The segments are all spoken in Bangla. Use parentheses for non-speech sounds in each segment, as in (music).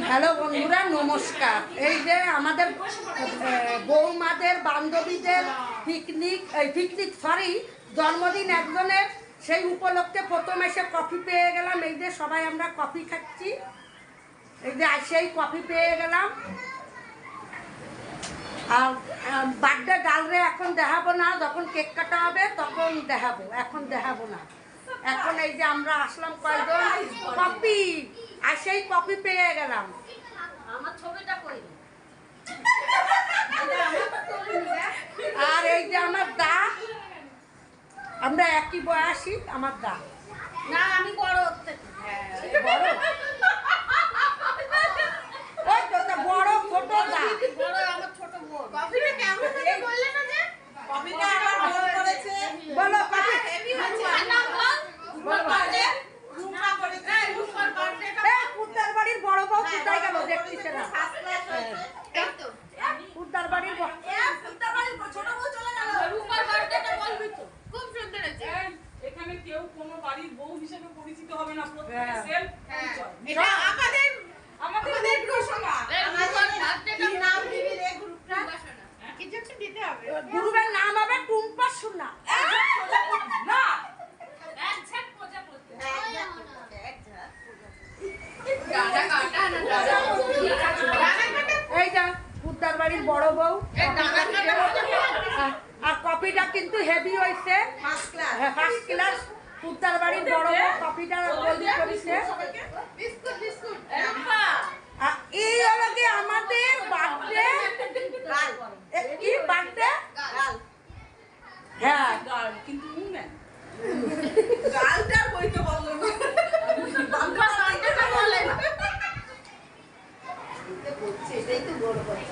হ্যালো বন্ধুরা, নমস্কার। এই যে আমাদের বৌমাদের, বান্ধবীদের পিকনিক এই পিকনিক সরি জন্মদিন একজনের, সেই উপলক্ষে প্রথম এসে কফি পেয়ে গেলাম। এই যে সবাই আমরা কফি খাচ্ছি। এই যে সেই কফি পেয়ে গেলাম। আর বার্থডে গার্লরে এখন দেখাবো না। যখন কেক কাটা হবে, তখন দেখাবো। এখন দেখাবো না। এখন এই যে আমরা আসলাম কয়েকজন কপি আর সেই কপি পেয়ে গেলাম। আমার ছবিটা কই? আর এই যে আমার দা আমরা একই বয়সী আমার দা। না আমি বড় হচ্ছে বড় ওই তো তা বড় ছোট দা বড় আমার ছোট বোন কফিটা কেমন হয়েছে বললে না যে কফিটা আমার মন করেছে বলো কপি হেভি হয়েছে আর নাম বল রুমার বার্থডে রুমা করেছে রুমার বার্থডেটা এ কুত্তার বাড়ির বড় বউ কোথায় গেল দেখছিস না ফার্স্ট ক্লাস হয়েছে এই তো কুত্তার বাড়ির বড় এ কুত্তা বাড়ির ছোট বউ চলে গেল রূপার বার্থডেটা বলবি তো খুব সুন্দর হয়েছে এখানে কেউ কোনো বাড়ির বউ হিসেবে পরিচিত হবে না। সেলফ এটা আমাদের আমাদের আমাদের ঘোষণা। এই কি নাম দিবি রে গ্রুপটা। উপাসনা কিছু দিতে হবে। গুরুবের নাম হবে টুম্পা সোনা। না। এক ঝাঁক প্রজাপতি ডানা কাটা না ডানা রানা কাটা এই যা কুত্তার বাড়ির বড় বউ। এই ডানা কাটা প্রজাপতি আর- আর কপিটা কিন্তু হেভি হয়েছে ফার্স্ট ক্লাস ফার্স্ট ক্লাস কুত্তার বাড়ির বড় কপিটা বলি করেছে। বিস্কুট বিস্কুট এই হলো কি আমাদের বার্থডে? কি বার্থডে? হ্যাঁ। কিন্তু উমেন গালটা কইতে বলল না রূপার বার্থডেটা বললে না এটাই তো বড় কথা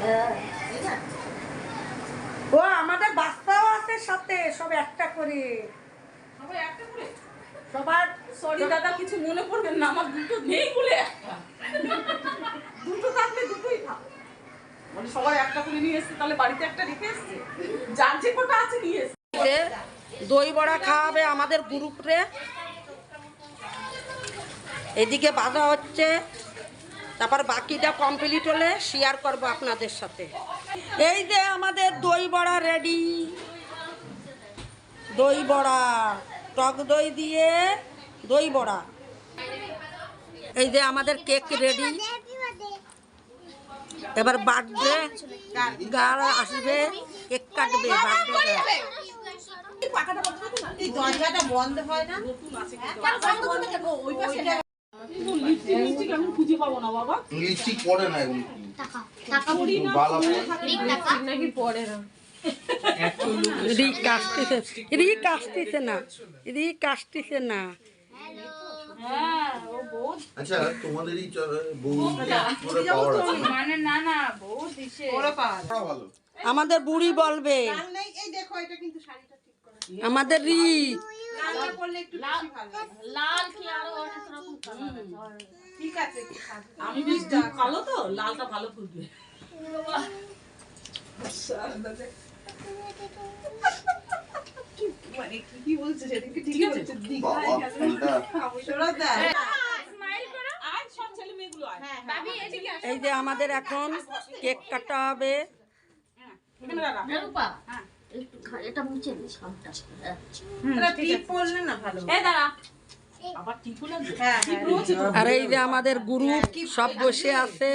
হ্যাঁ তাই না ও আমাদের বাচ্চাও আছে সাথে সব একটা করে সবাই একটা করে সবার সরি দাদা কিছু মনে করবেন না আমার দুটো নেই বলে একটা দুটো থাকলে দুটোই থাক মানে দই বড়া খাওয়াবে আমাদের গ্রুপরে এদিকে বাধা হচ্ছে। তারপর বাকিটা কমপ্লিট হলে শেয়ার করব আপনাদের সাথে। এই যে আমাদের দই বড়া রেডি দই বড়া, টক দই দিয়ে দই বড়া। এই যে আমাদের কেক রেডি এবার বার্থডে গাল আসবে কেক কাটবে বার্থডে দরজাটা বন্ধ হয় না? কিন্তু লিপস্টিক লিপস্টিক আমি খুঁজে পাবো না বাবা লিপস্টিক পরে না? এখন পরি না? কাশতেছে না রি কাশতেছে না। আচ্ছা তোমাদের এই বউ পাওয়ার আছে। মানে না না বহুত দিছে। বড় পাওয়া ভালো। আমাদের বুড়ি বলবে। এই দেখো এটা কিন্তু শাড়িটা ঠিক করে আমাদের রি লালটা পরলে একটু বেশি ভালো লাল কি আরও অনেক রকম কালার ঠিক আছে আমি বেশ কালো তো লালটা ভালো ফুলবে মানে কি বলছে সেদিনকে ঠিক বলছে হ্যাঁ। হ্যাঁ এই যে আমাদের এখন কেক কাটা হবে হ্যাঁ হ্যাঁ। তো। আর এই যে আমাদের গ্রুপ সব বসে আছে।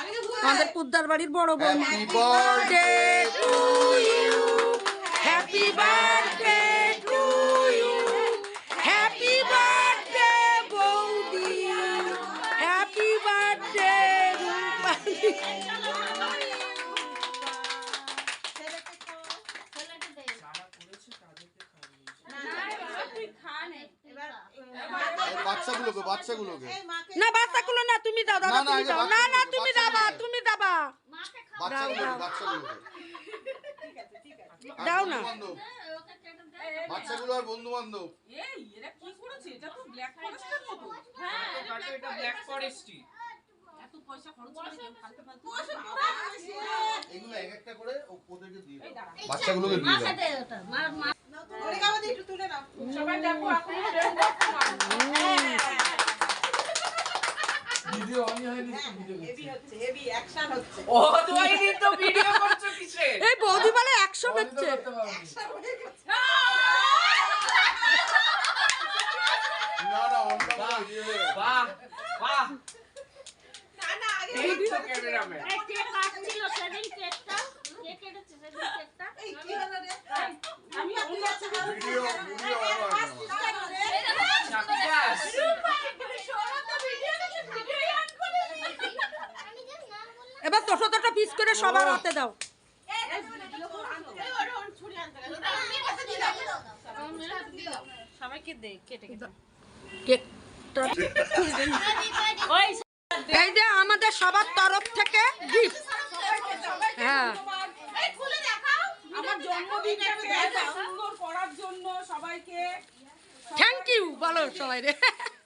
আমাদের কুদ্দার বাড়ির বড় বউ happy birthday to you happy birthday to you happy birthday বৌদি হ্যাপি বার্থডে বাচ্চাগুলোকে বাচ্চাগুলোকে। না বাচ্চাগুলো না তুমি দাও দাদা না, না, তুমি দাও। না না বাচ্চাগুলোকে, তুমি দাবা বাচ্চাগুলোকে। তুমি দাবা বাচ্চাগুলোকে বাচ্চাগুলোকে আর দাও না। বন্ধু-বান্ধব। বাচ্চাগুলো আর বন্ধু বান্ধব। এই এরা কি করেছে? এটা তো ব্ল্যাক ফরেস্টের মতো। হ্যাঁ এটা ব্ল্যাক ফরেস্টই এত পয়সা খরচ করে কেউ ফালতু ফালতু এগুলো এক একটা করে ওদেরকে দিয়ে। বাচ্চাগুলোকে দিয়ে দাও। মা মা ওরে কাবাদি একটু তুলে নাও সবাই দেখো এখন ট্রেন বর্তমান ভিডিও অনই হয়নি তো ভিডিও হেভি হচ্ছে হেভি অ্যাকশন হচ্ছে ও দোয়াইনি তো ভিডিও করছ কিসে এই বৌদি বলে একশো হচ্ছে করতে এবার তোষো তোটা পিস করে সবার হাতে দাও। সবাইকে দে কেটে কেটে। (laughs) এই যে আমাদের সবার তরফ থেকে গিফট হ্যাঁ। আমার জন্মদিনটাকে এত সুন্দর করার জন্য সবাইকে থ্যাংক ইউ বলো সবাই রে। (laughs)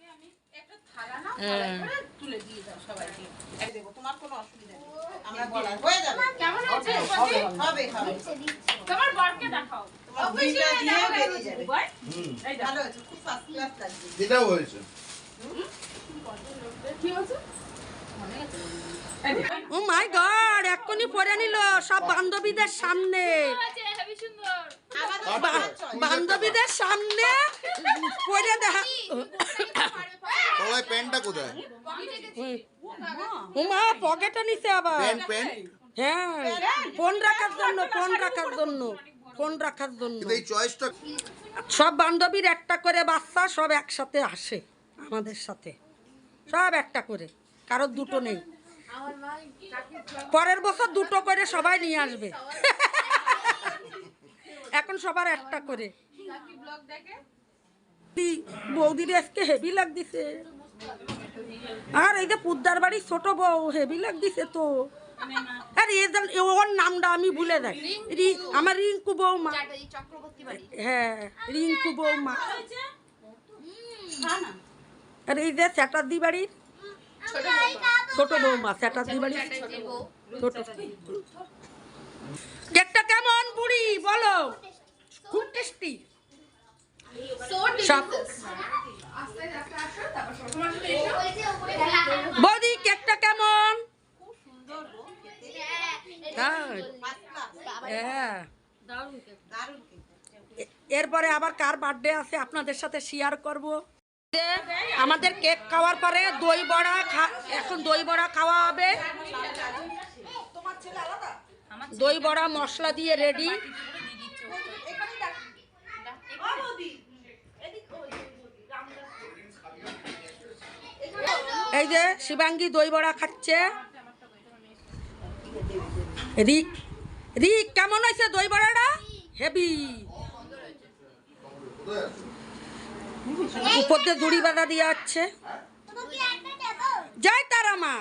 ও মাই গড এক্ষুনি পরে নিল সব বান্ধবীদের সামনে। হেবি সুন্দর। বা- বান্ধবীদের সামনে। পরে দেখা প্যান্টটা কোথায়? ও মা পকেটে নিছে আবার। প্যান্ট প্যান্ট হ্যাঁ ফোন রাখার জন্য ফোন রাখার জন্য ফোন রাখার জন্য। এই চয়েসটা সব বান্ধবীর একটা করে বাচ্চা সব একসাথে আসে আমাদের সাথে। সব একটা করে কারোর দুটো নেই। পরের বছর দুটো করে সবাই নিয়ে আসবে। এখন সবার একটা করে। বৌদির আজকে হেভি লাগতেছে। আর এই যে পুদ্দার বাড়ির ছোট বউ হেভি লাগতেছে তো। আর এ ওর নামটা আমি ভুলে যাই। রি- আমার রিঙ্কু বৌমা। হ্যাঁ রিঙ্কু বৌমা। আর এই যে চ্যাটার্দি বাড়ির ছোট বৌমা চ্যাটার্দি বাড়ির ছোট। কেকটা কেমন বুড়ি বলো। খুব টেস্টি সব বৌদি কেকটা কেমন? হ্যাঁ দারুণ। কেক দারুণ কিন্তু এ- এরপরে আবার কার বার্থডে আছে আপনাদের সাথে শেয়ার করব। আমাদের কেক খাওয়ার পরে দই বড়া খা- এখন দই বড়া খাওয়া হবে। দই বড়া মশলা দিয়ে রেডি এই যে শিবাঙ্গী দই বড়া খাচ্ছে। রিক রিক কেমন হয়েছে দই বড়াটা? হেভি। উপর দিয়ে দড়ি বাঁধা দিয়ে যাচ্ছে জয় তারা মা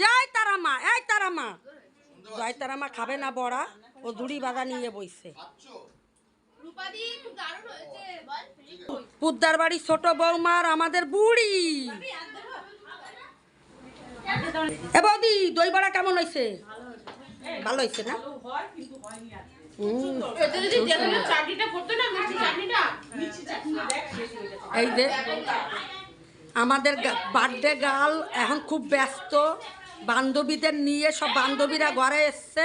জয় তারা মা এই তারা মা জয় তারা মা খাবে না বড়া ও দড়ি বাঁধা নিয়ে বইছে। পুদ্দার বাড়ি ছোট বৌমার আমাদের বুড়ি। এ বৌদি দই বড়া কেমন হয়েছে? ভালো হয়েছে না? হয় কিন্তু হয়নি আর হুম, চাটনিটা করতে না মিষ্টি চাটনিটা এই যে আমাদের বার্থডে গার্ল এখন খুব ব্যস্ত। বান্ধবীদের নিয়ে সব বান্ধবীরা ঘরে এসছে।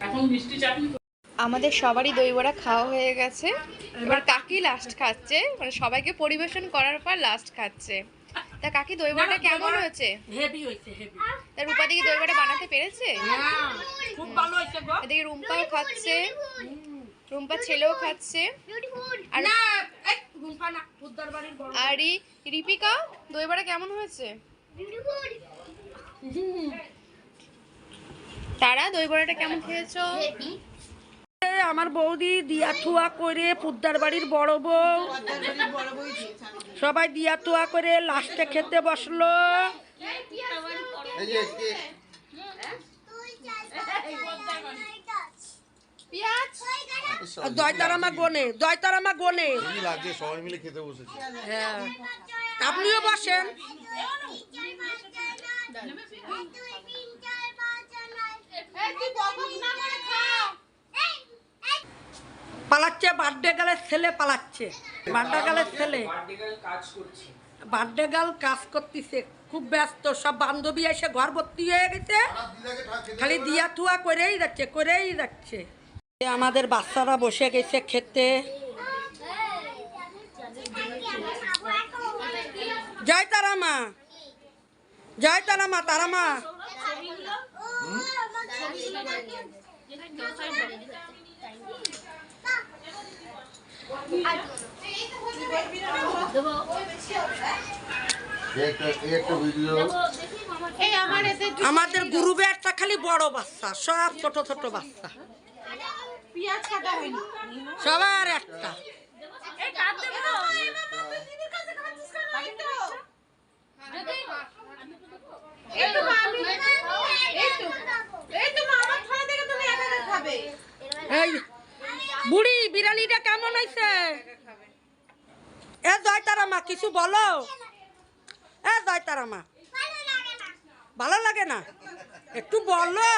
এখন মিষ্টি চাটনি আমাদের সবারই দই বড়া খাওয়া হয়ে গেছে। এবার কাকি লাস্ট খাচ্ছে। মানে সবাইকে পরিবেশন করার পর লাস্ট খাচ্ছে। তা কাকি দই বড়াটা কেমন হয়েছে? হেভি হয়েছে হেভি তা রূপা দিকে দই বড়া বানাতে পেরেছে? খুব ভালো হয়েছে গো। এদিকে রুম্পাও খাচ্ছে। রুম্পা ছেলেও খাচ্ছে। আর না এই রুম্পা না পুদ্দার বাড়ির বড় আর এই রিপিকা দই বড়া কেমন হয়েছে? তারা দই বড়াটা কেমন খেয়েছো? আমার বৌদি দিয়া থুয়া করে পুদ্দার বাড়ির বড় বউ। সবাই দিয়া থুয়া করে লাস্টে খেতে বসল। জয়তারামা গোনে জয়তারামা গোনে। হেভি সবাই মিলে খেতে বসেছি। হ্যাঁ। আপনিও বসেন। পালাচ্ছে বার্থডে গালের ছেলে পালাচ্ছে। বার্থডে গালের ছেলে। বার্থডে গার্ল কাজ করতেছে খুব ব্যস্ত সব বান্ধবী এসে ঘর ভর্তি হয়ে গেছে। খালি দিয়া থুয়া করেই যাচ্ছে করেই যাচ্ছে। আমাদের বাচ্চারা বসে গেছে খেতে। জয় তারা মা। জয় তারা মা তারা মা এই একটা এই একটা ভিডিও আমাদের গ্রুপে একটা খালি বড় বাচ্চা সব ছোট ছোট বাচ্চা। সবার একটা। এই বুড়ি বিড়ালিটা কেমন হয়েছে এ জয়তারা মা কিছু বলো? এ জয়তারা মা ভালো লাগে না? একটু বলো।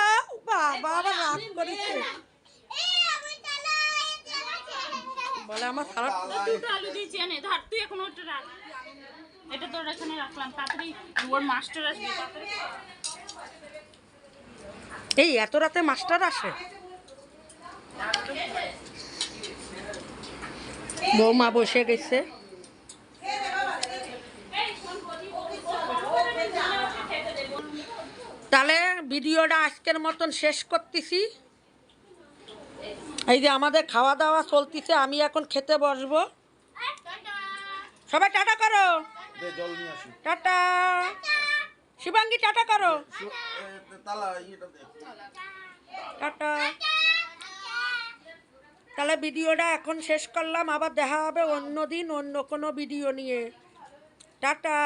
বাবা আবার রাগ করেছে। বলে আমার সারা দুটো আলু দিয়েছি এনে ধর তুই এখন ওটা রাখ। এটা তোর এখানে রাখলাম তাড়াতাড়ি ওর মাস্টার আসবে এই এত রাতে মাস্টার আসে? বৌমা বসে গেছে। তাহলে ভিডিওটা আজকের মতন শেষ করতেছি। এই যে আমাদের খাওয়া দাওয়া চলতেছে আমি এখন খেতে বসবো। সবাই টাটা করো। টাটা। শিবাঙ্গী টাটা করো। টাটা। তাহলে ভিডিওটা এখন শেষ করলাম, আবার দেখা হবে অন্য দিন অন্য কোনো ভিডিও নিয়ে। টাটা।